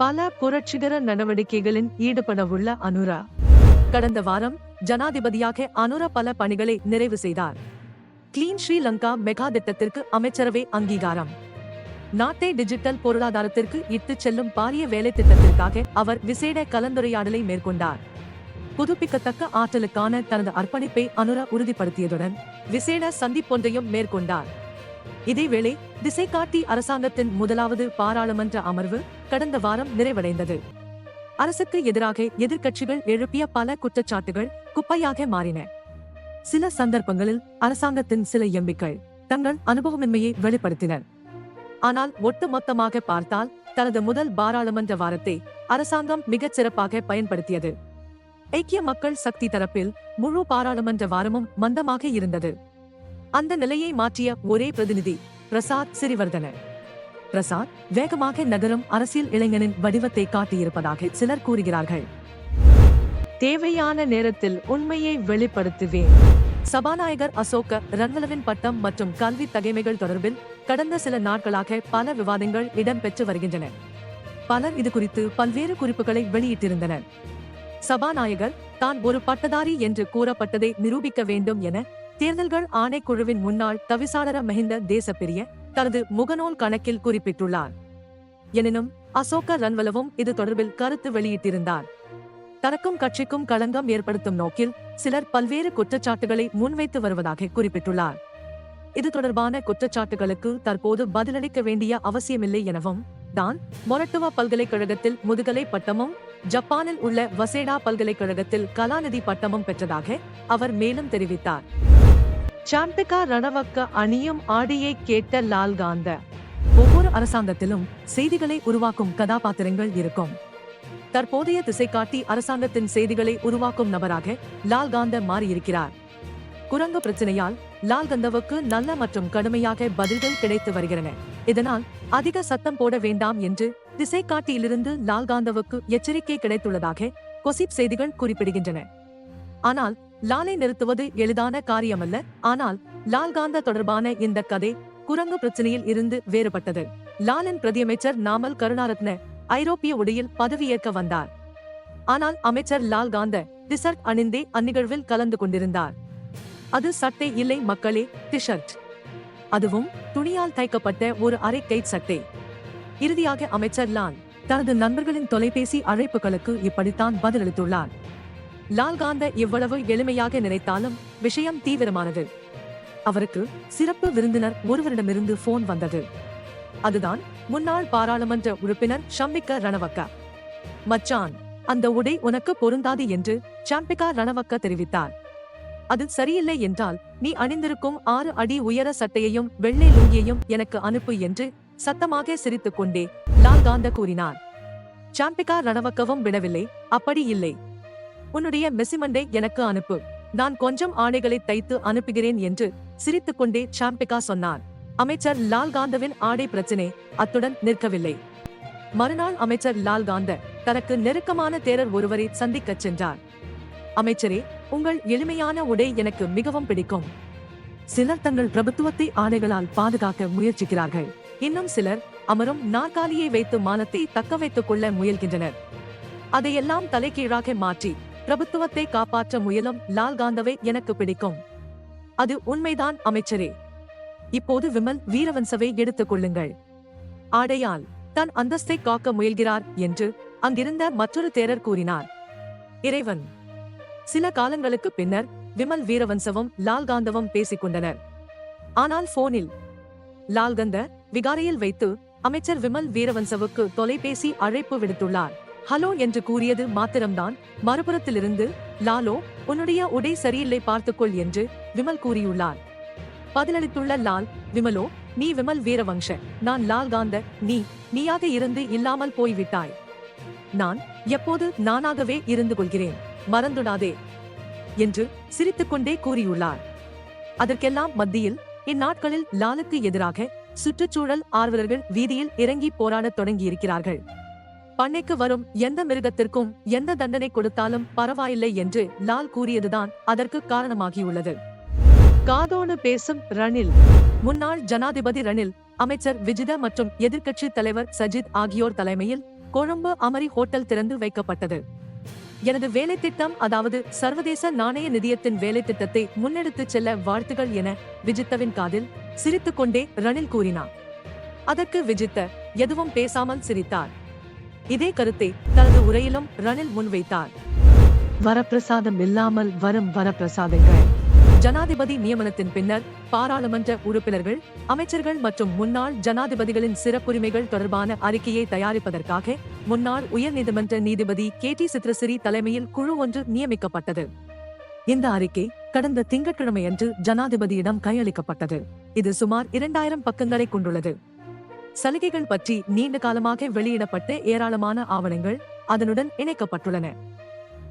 பல புரட்சிகர நடவடிக்கைகளில் ஈடுபடவுள்ள அனுரா. கடந்த வாரம் ஜனாதிபதியாக அனுரா பல பணிகளை நிறைவு செய்தார். கிளீன் ஸ்ரீலங்கா மெகா திட்டத்திற்கு அமைச்சரவை அங்கீகாரம். நாட்டை டிஜிட்டல் பொருளாதாரத்திற்கு இட்டுச் செல்லும் பாரிய வேலை திட்டத்திற்காக அவர் விசேட கலந்துரையாடலை மேற்கொண்டார். புதுப்பிக்கத்தக்க ஆற்றலுக்கான தனது அர்ப்பணிப்பை அனுரா உறுதிப்படுத்தியதுடன் விசேட சந்திப்பொன்றையும் மேற்கொண்டார். இதேவேளை திசை காட்டி அரசாங்கத்தின் முதலாவது பாராளுமன்ற அமர்வு கடந்த வாரம் நிறைவடைந்தது. அரசுக்கு எதிராக எதிர்க்கட்சிகள் எழுப்பிய பல குற்றச்சாட்டுகள் குப்பையாக மாறின. சில சந்தர்ப்பங்களில் அரசாங்கத்தின் சில எம்பிக்கள் தங்கள் அனுபவமின்மையை வெளிப்படுத்தினர். ஆனால் ஒட்டுமொத்தமாக பார்த்தால் தனது முதல் பாராளுமன்ற வாரத்தை அரசாங்கம் மிகச் சிறப்பாக பயன்படுத்தியது. ஐக்கிய மக்கள் சக்தி தரப்பில் முழு பாராளுமன்ற வாரமும் மந்தமாக இருந்தது. அந்த நிலையை மாற்றிய ஒரே பிரதிநிதி பிரசாத் சிறிவர்தன பிரசாத் வேகமாக நகரும் அரசியல் இளைஞனின் வடிவத்தை காட்டியிருப்பதாக சிலர் கூறுகிறார்கள். தேவையான நேரத்தில் உண்மையை வெளிப்படுத்துவேன். சபாநாயகர் அசோக ரன்வலவின் பட்டம் மற்றும் கல்வி தகைமைகள் தொடர்பில் கடந்த சில நாட்களாக பல விவாதங்கள் இடம்பெற்று வருகின்றன. பலர் இது குறித்து பல்வேறு குறிப்புகளை வெளியிட்டிருந்தனர். சபாநாயகர் தான் ஒரு பட்டதாரி என்று கூறப்பட்டதை நிரூபிக்க வேண்டும் என தேர்தல்கள் ஆணைக்குழுவின் முன்னாள் தவிசாளர மஹிந்த தேசப்பிரிய தனது முகநூல் கணக்கில் குறிப்பிட்டுள்ளார். எனினும் அசோக ரன்வலவும் இது தொடர்பில் கருத்து வெளியிட்டிருந்தார். தனக்கும் கட்சிக்கும் களங்கம் ஏற்படுத்தும் நோக்கில் சிலர் பல்வேறு குற்றச்சாட்டுகளை முன்வைத்து வருவதாக குறிப்பிட்டுள்ளார். இது தொடர்பான குற்றச்சாட்டுகளுக்கு தற்போது பதிலளிக்க வேண்டிய அவசியமில்லை எனவும் தான் மொரட்டுவா பல்கலைக்கழகத்தில் முதுகலை பட்டமும் ஜப்பானில் உள்ள வசேடா பல்கலைக்கழகத்தில் கலாநிதி பட்டமும் பெற்றதாக அவர் மேலும் தெரிவித்தார். சாம்பிகா ரணவக்க அணியும் ஆடியை கேட்ட லால்காந்த ஒவ்வொரு அரசாங்கத்திலும் செய்திகளை உருவாக்கும் கதாபாத்திரங்கள் இருக்கும். தற்போதைய திசைக்காட்டி அரசாங்கத்தின் செய்திகளை உருவாக்கும் நபராக லால்காந்த மாறியிருக்கிறார். குரங்கு பிரச்சனையால் லால்கந்தவுக்கு நல்ல மற்றும் கடுமையாக பதில்கள் கிடைத்து வருகின்றன இதனால் அதிக சத்தம் போட வேண்டாம் என்று திசைக்காட்டியிலிருந்து லால்காந்தவுக்கு எச்சரிக்கை கிடைத்துள்ளதாக கொசிப் செய்திகள் குறிப்பிடுகின்றன. ஆனால் லாலை நிறுத்துவது எளிதான காரியமல்ல. ஆனால் லால்காந்த தொடர்பான இந்த கதை குரங்கு பிரச்சனையில் இருந்து வேறுபட்டது. லாலின் பிரதியமைச்சர் நாமல் கருணாரத்ன ஐரோப்பிய உடையில் பதவியேற்க வந்தார். ஆனால் அமைச்சர் லால்காந்த டிசர்ட் அணிந்தே அந்நிகழ்வில் கலந்து கொண்டிருந்தார். அது சட்டை இல்லை மக்களே டிஷர்ட் அதுவும் துணியால் தைக்கப்பட்ட ஒரு அரை கைட் சட்டை. இறுதியாக அமைச்சர் லால் தனது நண்பர்களின் தொலைபேசி அழைப்புகளுக்கு இப்படித்தான் பதிலளித்துள்ளார். லால்காந்த எவ்வளவு எளிமையாக நினைத்தாலும் விஷயம் தீவிரமானது. அவருக்கு சிறப்பு விருந்தினர் ஒருவரிடமிருந்து போன் வந்தது. அதுதான் முன்னாள் பாராளுமன்ற உறுப்பினர் ஷம்பிக்க ரணவக்க. மச்சான் அந்த உடை உனக்கு பொருந்தாது என்று சாம்பிகா ரணவக்க தெரிவித்தார். அது சரியில்லை என்றால் நீ அணிந்திருக்கும் ஆறு அடி உயர சட்டையையும் வெள்ளை லுங்கியையும் எனக்கு அனுப்பு என்று சத்தமாக சிரித்துக் கொண்டே லால்காந்த கூறினார். சாம்பிகா ரணவக்கவும் விடவில்லை அப்படி இல்லை. உன்னுடைய மெசிமண்டை எனக்கு அனுப்பு. நான் கொஞ்சம் ஆடைகளை தைத்து அனுப்புகிறேன் என்று சிரித்துக்கொண்டே சாம்பிகா சொன்னார். அமைச்சர் லால் காந்தவின் ஆடை பிரச்சினை அத்துடன் நிற்கவில்லை. மறுநாள் அமைச்சர் லால் காந்த தனக்கு நெருக்கமான தேரர் ஒருவரை சந்திக்கச் சென்றார். அமைச்சரே உங்கள் எளிமையான உடை எனக்கு மிகவும் பிடிக்கும். சிலர் தங்கள் பிரபுத்துவத்தை ஆடைகளால் பாதுகாக்க முயற்சிக்கிறார்கள். இன்னும் சிலர் அமரும் நாற்காலியை வைத்து மானத்தை தக்க வைத்துக் கொள்ள முயல்கின்றனர். அதையெல்லாம் தலைகீழாக மாற்றி பிரபுத்துவத்தை காப்பாற்ற முயலும் லால் காந்தவை எனக்கு பிடிக்கும். அது உண்மைதான் அமைச்சரே. இப்போது விமல் வீரவன்சவை எடுத்துக் கொள்ளுங்கள். ஆடையால் தன் அந்தஸ்தை காக்க முயல்கிறார் என்று அங்கிருந்த மற்றொரு தேரர் கூறினார். இறைவன். சில காலங்களுக்கு பின்னர் விமல் வீரவன்சவும் லால்காந்தவும் பேசிக் கொண்டனர். ஆனால் போனில் லால்கந்த விகாரையில் வைத்து அமைச்சர் விமல் வீரவன்சவுக்கு தொலைபேசி அழைப்பு விடுத்துள்ளார். ஹலோ என்று கூறியது மாத்திரம்தான். மறுபுறத்திலிருந்து லாலோ உன்னுடைய உடை சரியில்லை பார்த்துக்கொள் என்று விமல் கூறியுள்ளார். பதிலளித்துள்ள லால் விமலோ நீ விமல் வீரவங்ஷ நான் லால் காந்த நீ நீயாக இருந்து இல்லாமல் போய்விட்டாய். நான் எப்போது நானாகவே இருந்து கொள்கிறேன். மறந்துடாதே என்று சிரித்துக்கொண்டே கூறியுள்ளார். அதற்கெல்லாம் மத்தியில் இந்நாட்களில் லாலுக்கு எதிராக சுற்றுச்சூழல் ஆர்வலர்கள் வீதியில் இறங்கி போராடத் தொடங்கியிருக்கிறார்கள். பண்ணைக்கு வரும் எந்த மிருகத்திற்கும் எந்த தண்டனை கொடுத்தாலும் பரவாயில்லை என்று லால் கூறியதுதான் அதற்கு காரணமாகியுள்ளது. காதோடு பேசும் ரணில். முன்னாள் ஜனாதிபதி ரணில் அமைச்சர் விஜித மற்றும் எதிர்க்கட்சி தலைவர் சஜித் ஆகியோர் தலைமையில் கொழும்பு அமரி ஹோட்டல் திறந்து வைக்கப்பட்டது. எனது வேலை திட்டம் அதாவது சர்வதேச நாணய நிதியத்தின் வேலை திட்டத்தை முன்னெடுத்துச் செல்ல வாழ்த்துகள் என விஜித்தவின் காதில் சிரித்துக்கொண்டே ரணில் கூறினார். அதற்கு விஜித்த எதுவும் பேசாமல் சிரித்தார். இதே கருத்தை தனது உரையிலும் ரணில் முன்வைத்தார். வரப்பிரசாதம் இல்லாமல் வரும் வரப்பிரசாதங்கள். ஜனாதிபதி நியமனத்தின் பின்னர் பாராளுமன்ற உறுப்பினர்கள் அமைச்சர்கள் மற்றும் முன்னாள் ஜனாதிபதிகளின் சிறப்புரிமைகள் தொடர்பான அறிக்கையை தயாரிப்பதற்காக முன்னாள் உயர்நீதிமன்ற நீதிபதி கே டி சித்ரசிறி தலைமையில் குழு ஒன்று நியமிக்கப்பட்டது. இந்த அறிக்கை கடந்த திங்கட்கிழமையன்று ஜனாதிபதியிடம் கையளிக்கப்பட்டது. இது சுமார் இரண்டாயிரம் பக்கங்களை கொண்டுள்ளது. சலுகைகள் பற்றி நீண்ட காலமாக வெளியிடப்பட்ட ஏராளமான ஆவணங்கள் அதனுடன் இணைக்கப்பட்டுள்ளன.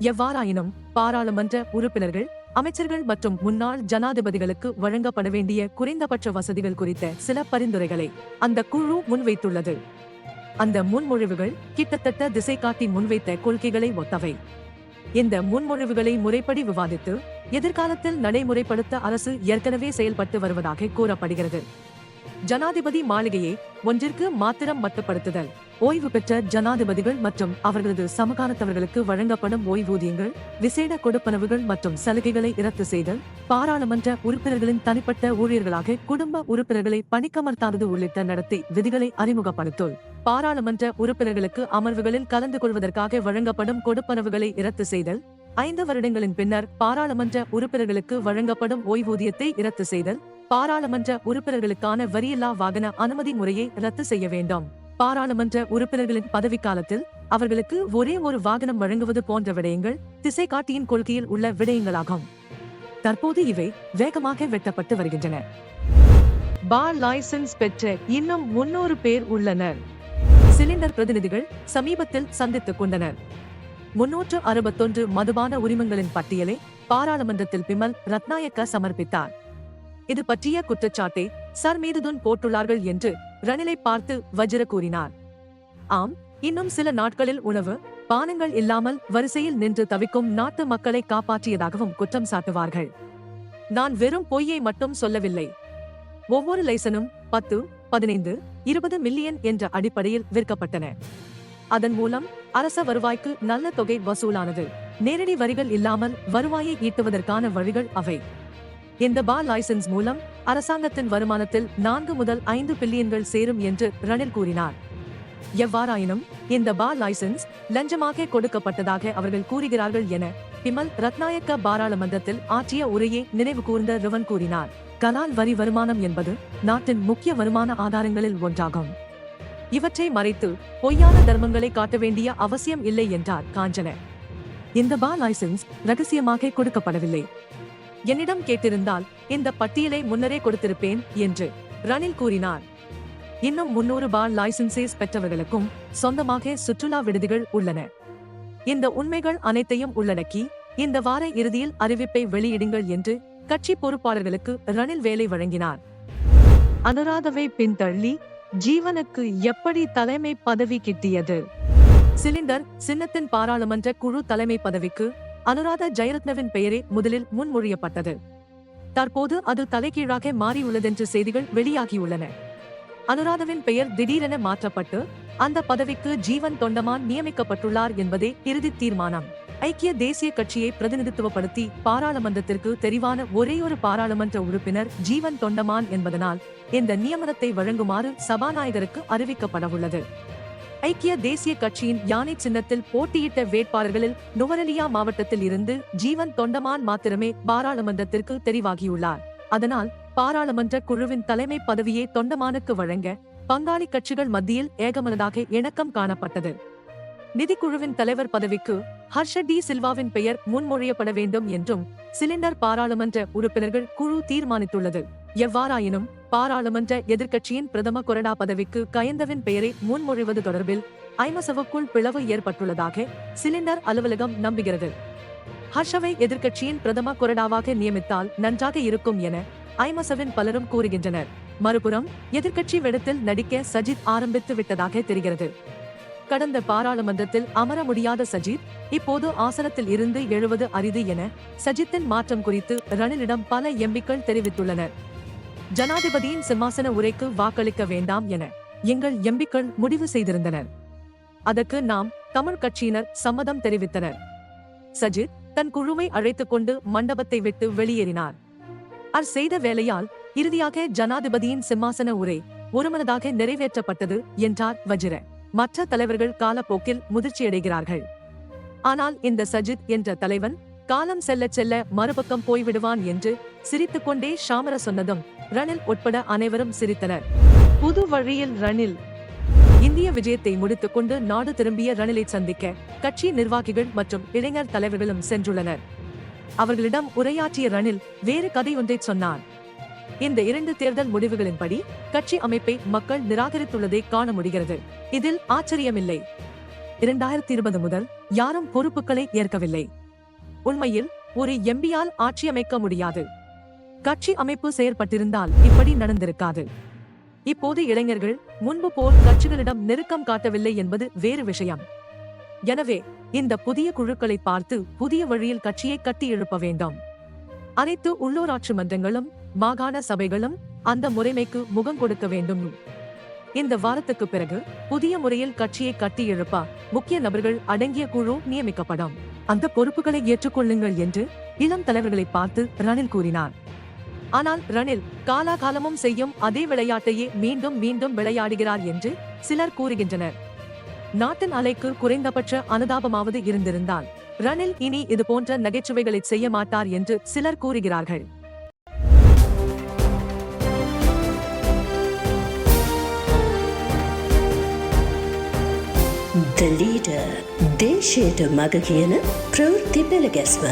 எவ்வாறாயினும் பாராளுமன்ற உறுப்பினர்கள் அமைச்சர்கள் மற்றும் முன்னாள் ஜனாதிபதிகளுக்கு வழங்கப்பட வேண்டிய குறைந்தபட்ச வசதிகள் குறித்த சில பரிந்துரைகளை அந்த குழு முன்வைத்துள்ளது. அந்த முன்மொழிவுகள் கிட்டத்தட்ட திசை காட்டி முன்வைத்த கொள்கைகளை ஒத்தவை. இந்த முன்மொழிவுகளை முறைப்படி விவாதித்து எதிர்காலத்தில் நடைமுறைப்படுத்த அரசு ஏற்கனவே செயல்பட்டு வருவதாக கூறப்படுகிறது. ஜனாதிபதி மாளிகையை ஒன்றிற்கு மாத்திரம் மட்டுப்படுத்துதல். ஓய்வு பெற்ற ஜனாதிபதிகள் மற்றும் அவர்களது சமகாலத்தவர்களுக்கு வழங்கப்படும் ஓய்வூதியங்கள் விசேட கொடுப்பனவுகள் மற்றும் சலுகைகளை இரத்து செய்தல் பாராளுமன்ற உறுப்பினர்களின் தனிப்பட்ட ஊழியர்களாக குடும்ப உறுப்பினர்களை பணிக்கமர்த்தாதது உள்ளிட்ட நடத்தை விதிகளை அறிமுகப்படுத்தும் பாராளுமன்ற உறுப்பினர்களுக்கு அமர்வுகளில் கலந்து கொள்வதற்காக வழங்கப்படும் கொடுப்பனவுகளை இரத்து செய்தல். ஐந்து வருடங்களின் பின்னர் பாராளுமன்ற உறுப்பினர்களுக்கு வழங்கப்படும் ஓய்வூதியத்தை இரத்து செய்தல். பாராளுமன்ற உறுப்பினர்களுக்கான வரியில்லா வாகன அனுமதி முறையை ரத்து செய்ய வேண்டும். பாராளுமன்ற உறுப்பினர்களின் பதவிக்காலத்தில் அவர்களுக்கு ஒரே ஒரு வாகனம் வழங்குவது போன்ற விடயங்கள் திசை காட்டியின் கொள்கையில் உள்ள விடயங்களாகும். தற்போது இவை வேகமாக வெட்டப்பட்டு வருகின்றன. பார் லைசன்ஸ் பெற்ற இன்னும் முன்னூறு பேர் உள்ளனர். சிலிண்டர் பிரதிநிதிகள் சமீபத்தில் சந்தித்துக் கொண்டனர். முன்னூற்று அறுபத்தொன்று மதுபான உரிமங்களின் பட்டியலை பாராளுமன்றத்தில் பிமல் ரத்நாயக்க சமர்ப்பித்தார். இது பற்றிய குற்றச்சாட்டை சர் மீதுதுன் போட்டுள்ளார்கள் என்று ரணிலை பார்த்து வஜ்ர கூறினார். ஆம் இன்னும் சில நாட்களில் உணவு பானங்கள் இல்லாமல் வரிசையில் நின்று தவிக்கும் நாட்டு மக்களை காப்பாற்றியதாகவும் குற்றம் சாட்டுவார்கள். நான் வெறும் பொய்யை மட்டும் சொல்லவில்லை. ஒவ்வொரு லைசனும் பத்து பதினைந்து இருபது மில்லியன் என்ற அடிப்படையில் விற்கப்பட்டன. அதன் மூலம் அரச வருவாய்க்கு நல்ல தொகை வசூலானது. நேரடி வரிகள் இல்லாமல் வருவாயை ஈட்டுவதற்கான வழிகள் அவை. இந்த பா லைசன்ஸ் மூலம் அரசாங்கத்தின் வருமானத்தில் நான்கு முதல் ஐந்து பில்லியன்கள் சேரும் என்று ரணில் கூறினார். எவ்வாறாயினும் இந்த பா லைசன்ஸ் லஞ்சமாக கொடுக்கப்பட்டதாக அவர்கள் கூறுகிறார்கள் என பிமல் ரத்நாயக்க பாராளுமன்றத்தில் ஆற்றிய உரையை நினைவு கூர்ந்த ரிவன் கூறினார். கலால் வரி வருமானம் என்பது நாட்டின் முக்கிய வருமான ஆதாரங்களில் ஒன்றாகும். இவற்றை மறைத்து பொய்யான தர்மங்களை காட்ட வேண்டிய அவசியம் இல்லை என்றார் காஞ்சன. இந்த பா லைசன்ஸ் ரகசியமாக கொடுக்கப்படவில்லை. என்னிடம் கேட்டிருந்தால் இந்த பட்டியலை முன்னரே கொடுத்திருப்பேன் என்று ரணில் கூறினார். இன்னும் முன்னூறு பார் லைசன்சேஸ் பெற்றவர்களுக்கும் சொந்தமாக சுற்றுலா விடுதிகள் உள்ளன. இந்த உண்மைகள் அனைத்தையும் உள்ளடக்கி இந்த வார இறுதியில் அறிவிப்பை வெளியிடுங்கள் என்று கட்சி பொறுப்பாளர்களுக்கு ரணில் வேலை வழங்கினார். அனுராதவை பின்தள்ளி ஜீவனுக்கு எப்படி தலைமை பதவி கிட்டியது? சிலிண்டர் சின்னத்தின் பாராளுமன்ற குழு தலைமை பதவிக்கு அனுராதா ஜெயரத்னவின் பெயரே முதலில் முன்மொழியப்பட்டது. தற்போது அது தலைகீழாக மாறியுள்ளதென்று செய்திகள் வெளியாகியுள்ளன. அனுராதவின் பெயர் திடீரென மாற்றப்பட்டு அந்த பதவிக்கு ஜீவன் தொண்டமான் நியமிக்கப்பட்டுள்ளார் என்பதே இறுதி தீர்மானம். ஐக்கிய தேசிய கட்சியை பிரதிநிதித்துவப்படுத்தி பாராளுமன்றத்திற்கு தெரிவான ஒரேயொரு பாராளுமன்ற உறுப்பினர் ஜீவன் தொண்டமான் என்பதனால் இந்த நியமனத்தை வழங்குமாறு சபாநாயகருக்கு அறிவிக்கப்படவுள்ளது. ஐக்கிய தேசிய கட்சியின் யானை சின்னத்தில் போட்டியிட்ட வேட்பாளர்களில் நுவரலியா மாவட்டத்தில் இருந்து ஜீவன் தொண்டமான் மாத்திரமே பாராளுமன்றத்திற்கு தெரிவாகியுள்ளார். அதனால் பாராளுமன்ற குழுவின் தலைமை பதவியை தொண்டமானுக்கு வழங்க பங்காளி கட்சிகள் மத்தியில் ஏகமனதாக இணக்கம் காணப்பட்டது. நிதிக்குழுவின் தலைவர் பதவிக்கு ஹர்ஷ டி சில்வாவின் பெயர் முன்மொழியப்பட வேண்டும் என்றும் சிலிண்டர் பாராளுமன்ற உறுப்பினர்கள் குழு தீர்மானித்துள்ளது. எவ்வாறாயினும் பாராளுமன்ற எதிர்க்கட்சியின் பிரதம கொரடா பதவிக்கு கயந்தவின் பெயரை முன்மொழிவது தொடர்பில் ஐமசவுக்குள் பிளவு ஏற்பட்டுள்ளதாக சிலிண்டர் அலுவலகம் நம்புகிறது. ஹர்ஷவை எதிர்க்கட்சியின் பிரதம கொரடாவாக நியமித்தால் நன்றாக இருக்கும் என ஐமசவின் பலரும் கூறுகின்றனர். மறுபுறம் எதிர்க்கட்சி வெடத்தில் நடிக்க சஜித் ஆரம்பித்து விட்டதாக தெரிகிறது. கடந்த பாராளுமன்றத்தில் அமர முடியாத சஜித் இப்போது ஆசனத்தில் இருந்து எழுவது அரிது என சஜித்தின் மாற்றம் குறித்து ரணிலிடம் பல எம்பிக்கள் தெரிவித்துள்ளனர். ஜனாதிபதியின் சிம்மாசன உரைக்கு வாக்களிக்க வேண்டாம் என எங்கள் எம்பிக்கள் முடிவு செய்திருந்தனர். அதற்கு நாம் தமிழ் கட்சியினர் சம்மதம் தெரிவித்தனர். சஜித் தன் குழுவை அழைத்துக் கொண்டு மண்டபத்தை விட்டு வெளியேறினார். அவர் செய்த வேலையால் இறுதியாக ஜனாதிபதியின் சிம்மாசன உரை ஒருமனதாக நிறைவேற்றப்பட்டது என்றார் வஜிர. மற்ற தலைவர்கள் காலப்போக்கில் முதிர்ச்சியடைகிறார்கள். ஆனால் இந்த சஜித் என்ற தலைவன் காலம் செல்ல செல்ல மறுபக்கம் போய்விடுவான் என்று சிரித்துக்கொண்டே ஷாமர சொன்னதும் ரணில் உட்பட அனைவரும் சிரித்தனர். புது வழியில் ரணில். இந்திய விஜயத்தை முடித்துக்கொண்டு நாடு திரும்பிய ரணிலை சந்திக்க கட்சி நிர்வாகிகள் மற்றும் இளைஞர் தலைவர்களும் சென்றுள்ளனர். அவர்களிடம் உரையாற்றிய ரணில் வேறு கதையொன்றை சொன்னார். இந்த இரண்டு தேர்தல் முடிவுகளின்படி கட்சி அமைப்பை மக்கள் நிராகரித்துள்ளதை காண முடிகிறது. இதில் ஆச்சரியமில்லை. இரண்டாயிரத்தி இருபது முதல் யாரும் பொறுப்புகளை ஏற்கவில்லை. உண்மையில் ஒரு எம்பியால் ஆட்சியமைக்க முடியாது. கட்சி அமைப்பு செயற்பட்டிருந்தால் இப்படி நடந்திருக்காது. இப்போது இளைஞர்கள் முன்பு போல் கட்சிகளிடம் நெருக்கம் காட்டவில்லை என்பது வேறு விஷயம். எனவே இந்த புதிய குழுக்களை பார்த்து புதிய வழியில் கட்சியை கட்டி எழுப்ப வேண்டும். அனைத்து உள்ளூராட்சி மன்றங்களும் மாகாண சபைகளும் அந்த முறைமைக்கு முகம் கொடுக்க வேண்டும். இந்த வாரத்துக்கு பிறகு புதிய முறையில் கட்சியை கட்டி எழுப்ப முக்கிய நபர்கள் அடங்கிய குழு நியமிக்கப்படும். அந்த பொறுப்புகளை ஏற்றுக்கொள்ளுங்கள் என்று இளம் தலைவர்களை பார்த்து ரணில் கூறினார். ஆனால் ரணில் காலாகாலமும் செய்யும் அதே விளையாட்டையே மீண்டும் மீண்டும் விளையாடுகிறார் என்று சிலர் கூறுகின்றனர். நாட்டின் அலைக்கு குறைந்தபட்ச அனுதாபமாவது இருந்திருந்தால் ரணில் இனி இது போன்ற நகைச்சுவைகளை செய்ய மாட்டார் என்று சிலர் கூறுகிறார்கள். ද ලීඩර් දේශයට මග කියන ප්‍රවෘත්ති පෙළගැස්ම